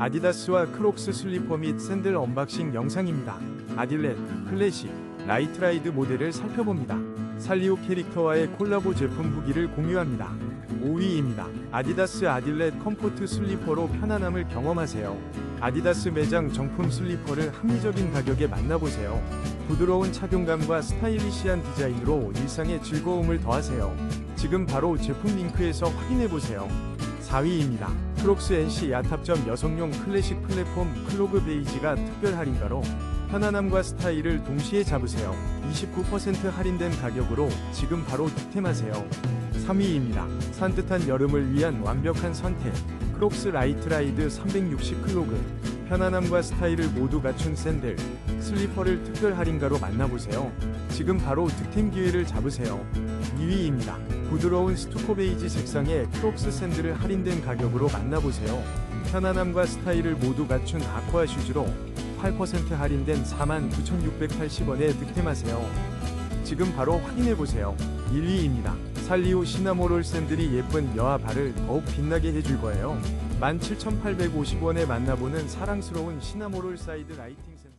아디다스와 크록스 슬리퍼 및 샌들 언박싱 영상입니다. 아딜렛, 클래식, 라이트라이드 모델을 살펴봅니다. 살리오 캐릭터와의 콜라보 제품 후기를 공유합니다. 5위입니다. 아디다스 아딜렛 컴포트 슬리퍼로 편안함을 경험하세요. 아디다스 매장 정품 슬리퍼를 합리적인 가격에 만나보세요. 부드러운 착용감과 스타일리시한 디자인으로 일상의 즐거움을 더하세요. 지금 바로 제품 링크에서 확인해보세요. 4위입니다. 크록스 NC 야탑점 여성용 클래식 플랫폼 클로그 베이지가 특별 할인가로 편안함과 스타일을 동시에 잡으세요. 29% 할인된 가격으로 지금 바로 득템하세요. 3위입니다. 산뜻한 여름을 위한 완벽한 선택. 크록스 라이트 라이드 360 클로그. 편안함과 스타일을 모두 갖춘 샌들, 슬리퍼를 특별 할인가로 만나보세요. 지금 바로 득템 기회를 잡으세요. 2위입니다. 부드러운 스투코 베이지 색상의 크록스 샌들을 할인된 가격으로 만나보세요. 편안함과 스타일을 모두 갖춘 아쿠아 슈즈로 8% 할인된 49,680원에 득템하세요. 지금 바로 확인해보세요. 1위입니다. 살리오 시나모롤 샌들이 예쁜 여아 발을 더욱 빛나게 해줄 거예요. 17,850원에 만나보는 사랑스러운 시나모롤 사이드 라이팅 샌들.